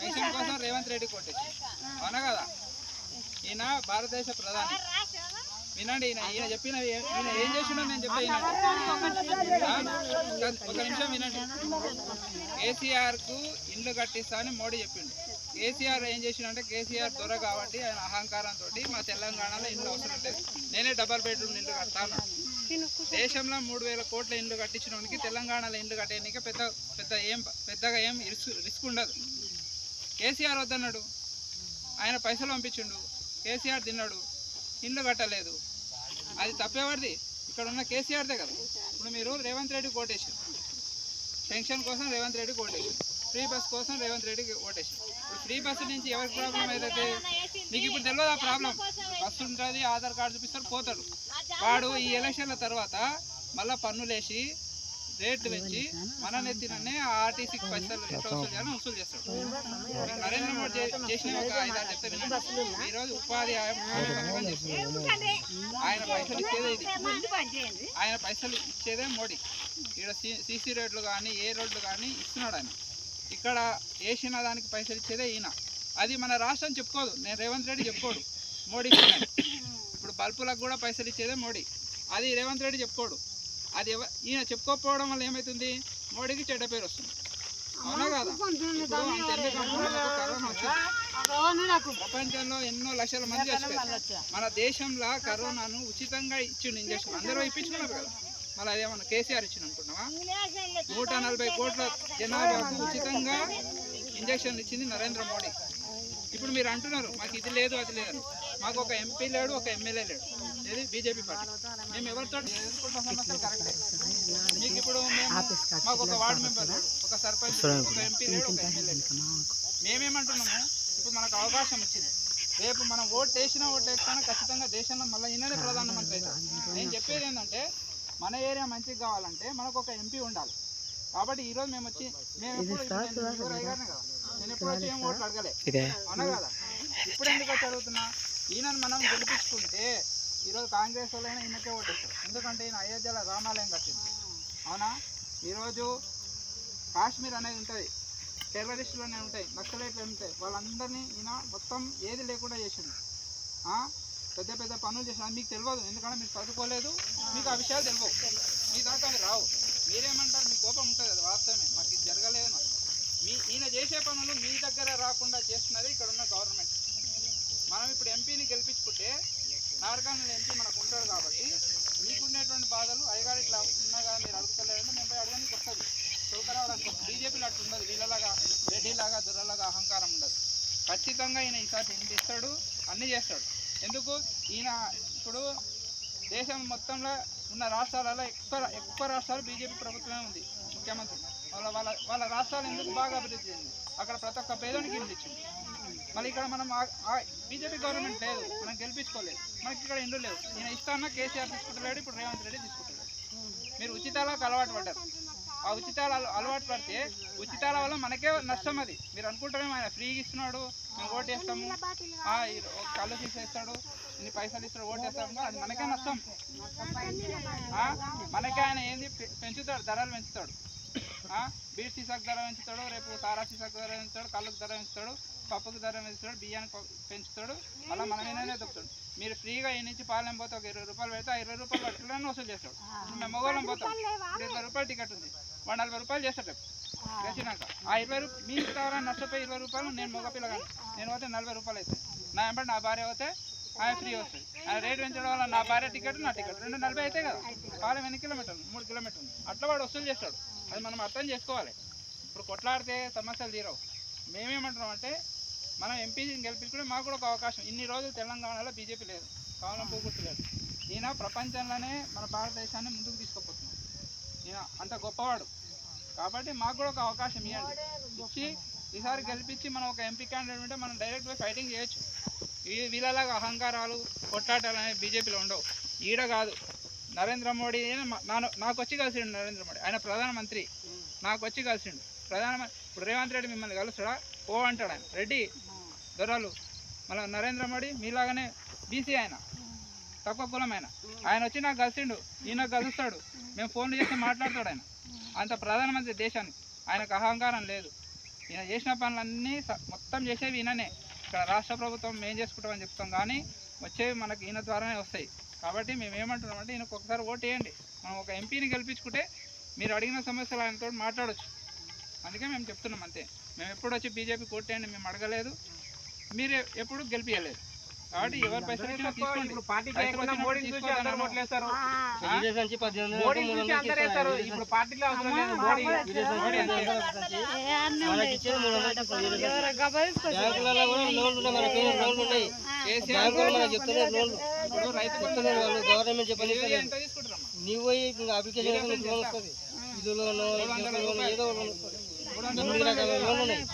లేదు కోసం రేవంత్ రెడ్డి కొట్టేసి అవునా కదా? ఈయన భారతదేశ ప్రధాని. వినండి ఈయన ఈయన చెప్పిన ఈయన ఏం చేసిండో నేను చెప్తా ఒక నిమిషం వినండి. కేసీఆర్కు ఇండ్లు కట్టిస్తా అని మోడీ చెప్పిండు. కేసీఆర్ ఏం చేసిండంటే కేసీఆర్ దొర కాబట్టి ఆయన అహంకారంతో మా తెలంగాణలో ఇండ్లు అవసరం లేదు. నేనే డబల్ బెడ్రూమ్ ఇండ్లు కడతాను. దేశంలో మూడు వేల కోట్ల ఇండ్లు కట్టించడానికి తెలంగాణలో ఇండ్లు కట్టేయడానికి పెద్ద పెద్ద ఏం పెద్దగా ఏం రిస్క్ రిస్క్ ఉండదు. కేసీఆర్ వద్దన్నాడు. ఆయన పైసలు పంపించిండు. కేసీఆర్ తిన్నాడు. ఇండ్లు కట్టలేదు. అది తప్పేవాడిది ఇక్కడ ఉన్న కేసీఆర్దే కదా. ఇప్పుడు మీరు రేవంత్ రెడ్డి కోటేశారు పెన్షన్ కోసం రేవంత్ రెడ్డి కోటేశారు ఫ్రీ బస్ కోసం రేవంత్ రెడ్డికి ఓటేశారు ఇప్పుడు ఫ్రీ బస్సు నుంచి ఎవరికి ప్రాబ్లం ఏదైతే మీకు ఇప్పుడు తెలియదు ఆ ప్రాబ్లం? బస్సు ఉంటుంది ఆధార్ కార్డు చూపిస్తారు పోతాడు వాడు ఈ ఎలక్షన్ల తర్వాత మళ్ళా పన్నులేసి రేట్లు పెంచి మన నెత్తిననే ఆర్టీసీకి పైసలు ఎట్లా వసూలు చేయాలని వసూలు చేస్తాడు. నరేంద్ర మోడీ చేసిన ఒక ఐదారు చెప్తే వినండి. ఈ రోజు ఉపాధి. ఆయన పైసలు ఇచ్చేదే ఇది. ఆయన పైసలు ఇచ్చేదే మోడీ. ఇక్కడ సీసీ రోడ్లు కానీ ఏ రోడ్లు కానీ ఇస్తున్నాడు ఆయన. ఇక్కడ వేసిన దానికి పైసలు ఇచ్చేదే ఈయన. అది మన రాష్ట్రం చెప్పుకోదు. నేను రేవంత్ రెడ్డి చెప్పుకోడు. మోడీ బల్బులకు కూడా పైసలు ఇచ్చేదే మోడీ. అది రేవంత్ రెడ్డి చెప్పుకోడు. అది ఎవ ఈయన చెప్పుకోకపోవడం వల్ల ఏమవుతుంది మోడీకి చెడ్డ పేరు వస్తుంది. అవునా కదా. ప్రపంచంలో ఎన్నో లక్షల మంది చచ్చిపోయారు. మన దేశంలో కరోనాను ఉచితంగా ఇచ్చిండు ఇంజక్షన్. అందరూ ఇప్పించుకున్నారు కదా. మళ్ళీ అదేమన్నా కేసీఆర్ ఇచ్చిండు అనుకుంటున్నావా? నూట నలభై కోట్ల జనాభాకు ఉచితంగా ఇంజక్షన్ ఇచ్చింది నరేంద్ర మోడీ. ఇప్పుడు మీరు అంటున్నారు మాకు ఇది లేదు అది లేదు. మాకు ఒక ఎంపీ లేడు ఒక ఎమ్మెల్యే లేడు. ఇది బీజేపీ పార్టీ. మేము ఎవరితో ఎదుర్కొంటున్న సమస్యలు కరెక్టే మీకు ఇప్పుడు మేము మాకు ఒక వార్డు మెంబర్ ఒక సర్పంచ్ ఒక ఎంపీ లేడు ఒక ఎమ్మెల్యే లేడు. మేమేమంటున్నాము? ఇప్పుడు మనకు అవకాశం వచ్చింది. రేపు మనం ఓటు వేసినా ఓటు వేసినా ఖచ్చితంగా దేశంలో మళ్ళీ ఈయననే ప్రధానమంత్రి అవుతారు నేను చెప్పేది ఏంటంటే మన ఏరియా మంచిగా కావాలంటే మనకు ఒక ఎంపీ ఉండాలి. కాబట్టి ఈ రోజు మేము వచ్చి మేము ఎప్పుడు నేను ఎప్పుడు వచ్చి ఏం ఓట్లు అడగలే? కదా? ఇప్పుడు ఎందుకు వచ్చి అడుగుతున్నా? ఈయనను మనం గెలిపించుకుంటే ఈరోజు కాంగ్రెస్ వాళ్ళైనా ఈయనకే ఓటేస్తారు. ఎందుకంటే ఈయన అయోధ్యలో రామాలయం కట్టింది అవునా? ఈరోజు కాశ్మీర్ అనేది ఉంటుంది. టెర్రరిస్టులు అనేవి ఉంటాయి నక్సలైట్లు ఉంటాయి. వాళ్ళందరినీ ఈయన మొత్తం ఏది లేకుండా చేసిండు. పెద్ద పెద్ద పనులు చేసిన మీకు తెలియదు. ఎందుకంటే మీరు చదువుకోలేదు. మీకు ఆ విషయాలు తెలియవు. మీ దాకా రావు. మీరేమంటారు? మీ కోపం ఉంటుంది కదా వాస్తవమే. మాకు ఇది జరగలేదు. మీ ఈయన చేసే పనులు మీ దగ్గర రాకుండా చేస్తున్నది ఇక్కడ ఉన్న గవర్నమెంట్ మనం ఇప్పుడు ఎంపీని గెలిపించుకుంటే నార్గాన్ ఎంపీ మనకు ఉంటాడు కాబట్టి మీకుండేటువంటి బాధలు అయ్యగారు ఇట్లా ఉన్నాగా మీరు అడుగుతలేదంటే మేము పోయి అడగడానికి వస్తుంది. తొలకరావడానికి బీజేపీలో అట్లా ఉండదు. వీళ్ళలాగా రెడ్డిలాగా దుర్రలాగా అహంకారం ఉండదు. ఖచ్చితంగా ఈయన ఈసారి ఎంత ఇస్తాడు? అన్నీ చేస్తాడు. ఎందుకు? ఈయన ఇప్పుడు దేశం మొత్తంలో ఉన్న రాష్ట్రాలలో ఎక్కువ ఎక్కువ రాష్ట్రాలు బీజేపీ ప్రభుత్వమే ఉంది ముఖ్యమంత్రి. వాళ్ళ వాళ్ళ వాళ్ళ రాష్ట్రాలు ఎందుకు బాగా అభివృద్ధి చెంది అక్కడ ప్రతి ఒక్క పేదోనికి ఇల్లు ఇచ్చింది మళ్ళీ ఇక్కడ మనం బీజేపీ గవర్నమెంట్ లేదు. మనం గెలిపించుకోలేదు. మనకి ఇక్కడ ఇండ్లు లేవు. నేను ఇస్తాన కేసీఆర్ తీసుకుంటలేడు ఇప్పుడు రేవంత్ రెడ్డి తీసుకుంటలేడు మీరు ఉచితాలకు అలవాటు పడ్డారు. ఆ ఉచితాలు అలవాటు పడితే ఉచితాల వల్ల మనకే నష్టం అది. మీరు అనుకుంటారేమో ఆయన ఫ్రీగా ఇస్తున్నాడు మేము ఓటు వేస్తాము. ఆ, ఈ- కళ్ళు తీసేస్తాడు ఇన్ని పైసలు ఇస్తాడు ఓటు వేస్తాము అది మనకే నష్టం. ఆ, మనకే ఆయన ఏంది? పెంచుతాడు ధరలు పెంచుతాడు. ఆ, సీసాకు ధర పెంచుతాడు రేపు సారా సీసాకు ధర పెంచుతాడు కళ్ళకు ధర పెంచుతాడు. పప్పుకు ధర పెంచుతాడు బియ్యానికి ప- పెంచుతాడు. అలా మన మీదనే దొక్కుతాడు. మీరు ఫ్రీగా ఈ నుంచి పాలెం పోతే ఒక ఇరవై రూపాయలు పెడితే ఆ ఇరవై రూపాయలు అట్లనే వసూలు చేస్తాడు. మేము మొగోళ్ళం పోతాం. ఇరవై రూపాయలు టికెట్ ఉంది. వాడు నలభై రూపాయలు చేస్తాడు రేపు. గెలిచినాక. ఆ ఇరవై రూపాయలు మీ కావాలని నష్టపోయి ఇరవై రూపాయలు నేను మగ పిల్లగాను నేను పోతే నలభై రూపాయలు అవుతాయి నా వెంబడి నా భార్య పోతే ఆయన ఫ్రీ వస్తుంది. ఆయన రేట్ పెంచడం వల్ల నా భార్య టికెట్ నా టికెట్. రెండు నలభై అవుతాయి కదా. పాలెం ఎన్ని కిలోమీటర్లు? మూడు కిలోమీటర్లు అట్లా వాడు వసూలు చేస్తాడు. అది మనం అర్థం చేసుకోవాలి. ఇప్పుడు కొట్లాడితే సమస్యలు తీరవు. మేమేమంటున్నాం అంటే మనం ఎంపీని గెలిపించుకుంటే మాకు కూడా ఒక అవకాశం. ఇన్ని రోజులు తెలంగాణలో బీజేపీ లేదు. కావాలం పోగొట్టు లేదు ఈయన ప్రపంచంలోనే మన భారతదేశాన్ని ముందుకు తీసుకుపోతున్నాం ఈయన అంత గొప్పవాడు. కాబట్టి మాకు కూడా ఒక అవకాశం ఇవ్వండి. ఇచ్చి ఈసారి గెలిపించి మనం ఒక ఎంపీ క్యాండిడేట్ ఉంటే మనం డైరెక్ట్ పోయి ఫైటింగ్ చేయొచ్చు. ఈ వీళ్ళలాగా అహంకారాలు కొట్లాటాలు అనేవి బీజేపీలో ఉండవు. ఈడ కాదు. నరేంద్ర మోడీ నాకు వచ్చి కలిసిండు నరేంద్ర మోడీ. ఆయన ప్రధానమంత్రి. నాకు వచ్చి కలిసిండు. ప్రధానమంత్రి ఇప్పుడు రేవంత్ రెడ్డి మిమ్మల్ని కలుస్తాడా? ఓ అంటాడు ఆయన. రెడ్డి దొరలు. మళ్ళీ నరేంద్ర మోడీ మీలాగానే బీసీ ఆయన. తక్కువ కులం ఆయన. ఆయన వచ్చి నాకు కలిసిండు. ఈయన కలుస్తాడు. మేము ఫోన్లు చేసి మాట్లాడతాడు ఆయన. అంత ప్రధానమంత్రి దేశానికి. ఆయనకు అహంకారం లేదు. ఈయన చేసిన పనులన్నీ మొత్తం చేసేవి ఈయననే. ఇక్కడ రాష్ట్ర ప్రభుత్వం మేము చేసుకుంటామని చెప్తాం కానీ వచ్చేవి మనకి ఈయన ద్వారానే వస్తాయి. కాబట్టి మేము ఏమంటున్నామంటే ఈయనకు ఒకసారి ఓటు వేయండి. మనం ఒక ఎంపీని గెలిపించుకుంటే మీరు అడిగిన సమస్యలు ఆయనతో మాట్లాడొచ్చు. అందుకే మేము చెప్తున్నాం అంతే. మేము ఎప్పుడు వచ్చి బీజేపీ కొట్టేయండి మేము అడగలేదు. మీరు ఎప్పుడు గెలిపించలేదు కాబట్టి ఎవరి పైసలు ఇప్పుడు లేకుండా మోడీని చూసి అందరూ. ఓట్లేస్తారు చూసి అందరూ వేస్తారు. ఇప్పుడు పార్టీలో అవసరం లేదు. మోడీ మోడీ అంతే. బ్యాంకులలో కూడా లోన్లు ఉన్నాయి మన పేరు లోన్లు ఉన్నాయి కేసీఆర్ బ్యాంకులు మనకు చెప్తున్నారు లోన్లు. ఇప్పుడు రైతు చెప్తున్నారు వాళ్ళు. గవర్నమెంట్ చెప్పని యూరియా ఎంత తీసుకుంటారమ్మా? నీవు పోయి అప్లికేషన్ చేస్తే నీకు లోన్ వస్తుంది. ఇది లోన్ లోన్ ఏదో వస్తుంది. ఎనిమిది రకాల లోన్లు ఉన్నాయి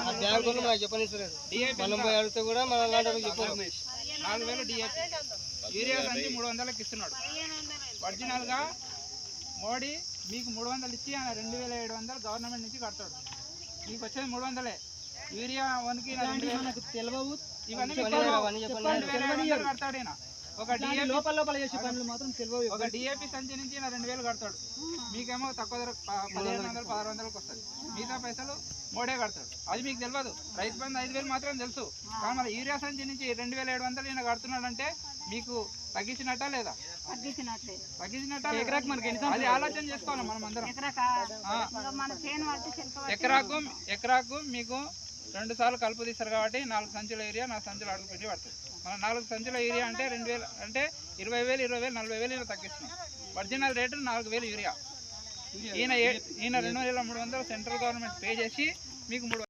ఆ బ్యాంకులు మనకు చెప్పనిస్తలేదు డిఏపి మనం పోయి అడిగితే కూడా మన వాళ్ళకి చెప్పారు నాలుగు వేలు డిఏపి యూరియా సంచి మూడు వందలకి ఇస్తున్నాడు ఒరిజినల్గా మోడీ మీకు మూడు వందలు ఇచ్చి ఆయన రెండు వేల ఏడు వందలు గవర్నమెంట్ నుంచి కడతాడు. మీకు వచ్చేది మూడు వందలే. యూరియా వన్కి వేలు. తెలియవు ఇవన్నీ కడతాడు ఈయన. ఒక డిఏపి లోపల లోపల చేసే పనులు మాత్రం తెలియవు ఒక డిఏపి సంచి నుంచి ఈయన రెండు వేలు కడతాడు. మీకేమో తక్కువ ధర పదిహేను వందలు పదహారు వందలకు వస్తుంది మిగతా పైసలు మోడే కడతాడు. అది మీకు తెలియదు. రైతు బంధు ఐదు వేలు మాత్రం తెలుసు. కానీ మరి యూరియా సంచి నుంచి రెండు వేల ఏడు వందలు ఈయన కడుతున్నాడంటే మీకు తగ్గించినట్టా లేదా? తగ్గించినట్టా. లేదా? ఎకరాకు మనకి అది ఆలోచన చేసుకోవాలి మనం అందరం. మన ఎకరాకు ఎకరాకు మీకు రెండు సార్లు కలుపు తీస్తారు కాబట్టి నాలుగు సంచుల ఏరియా నాలుగు సంచులు అడుగు పెట్టి పడుతుంది మన నాలుగు సంచుల ఏరియా అంటే రెండు వేలు అంటే ఇరవై వేలు ఇరవై వేలు నలభై వేలు ఇలా తగ్గిస్తున్నాం. ఒరిజినల్ రేటు నాలుగు వేలు యూరియా. ఈయన ఈయన రెండు వేల మూడు వందలు సెంట్రల్ గవర్నమెంట్ పే చేసి మీకు మూడు